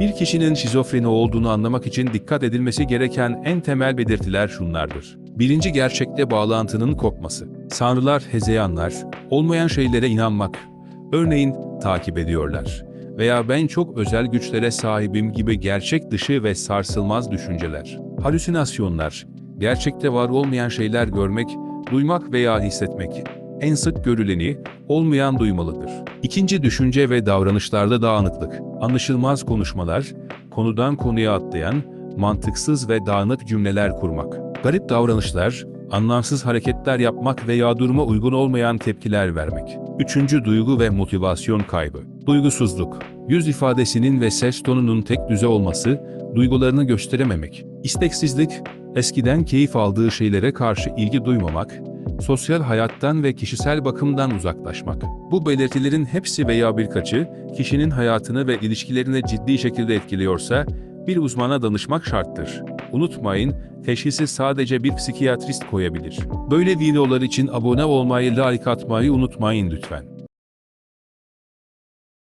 Bir kişinin şizofreni olduğunu anlamak için dikkat edilmesi gereken en temel belirtiler şunlardır. Birinci gerçekle bağlantının kopması. Sanrılar, hezeyanlar, olmayan şeylere inanmak. Örneğin takip ediyorlar. Veya ben çok özel güçlere sahibim gibi gerçek dışı ve sarsılmaz düşünceler. Halüsinasyonlar, gerçekte var olmayan şeyler görmek, duymak veya hissetmek. En sık görüleni, olmayan duymalıdır. İkinci düşünce ve davranışlarda dağınıklık. Anlaşılmaz konuşmalar, konudan konuya atlayan, mantıksız ve dağınık cümleler kurmak. Garip davranışlar, anlamsız hareketler yapmak veya duruma uygun olmayan tepkiler vermek. Üçüncü duygu ve motivasyon kaybı. Duygusuzluk, yüz ifadesinin ve ses tonunun tek düze olması, duygularını gösterememek. İsteksizlik, eskiden keyif aldığı şeylere karşı ilgi duymamak, sosyal hayattan ve kişisel bakımdan uzaklaşmak. Bu belirtilerin hepsi veya birkaçı kişinin hayatını ve ilişkilerini ciddi şekilde etkiliyorsa bir uzmana danışmak şarttır. Unutmayın, teşhisi sadece bir psikiyatrist koyabilir. Böyle videolar için abone olmayı, like atmayı unutmayın lütfen.